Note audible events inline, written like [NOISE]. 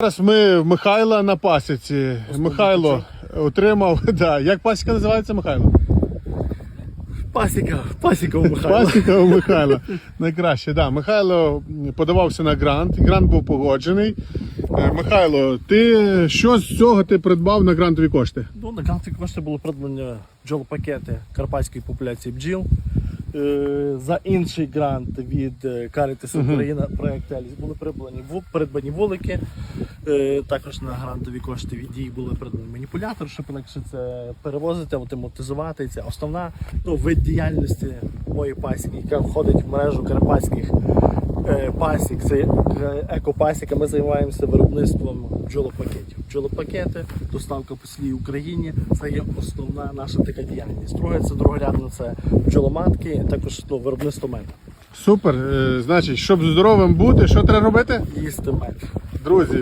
Зараз ми в Михайла на пасіці. Михайло отримав. [LAUGHS] Да. Як пасіка називається Михайло? Пасіка, пасіка у Михайла. Пасіка у Михайла. Найкраще. Да. Михайло подавався на грант. Грант був погоджений. Е, Михайло, ти що з цього ти придбав на грантові кошти? Ну, на гранти кошти було придбання бджолопакети карпатської популяції бджіл. Е, За інший грант від е, Caritas Україна проект Еліс були придбані придбані вулики. Е, Також на грантові кошти від дій були придбані маніпулятор, щоб легше це перевозити, автоматизувати. Це основна ну, вид діяльності моєї пасіки, яка входить в мережу карпатських пасік. Це е, екопасіка. Ми займаємося виробництвом бджолопакетів. Бджолопакети, доставка по всій Україні це є основна наша така діяльність. Друге, це другорядно це бджоломатки, також ну, виробництво меду. Супер. Е, Значить, щоб здоровим бути, що треба робити? Їсти мед. Друзі,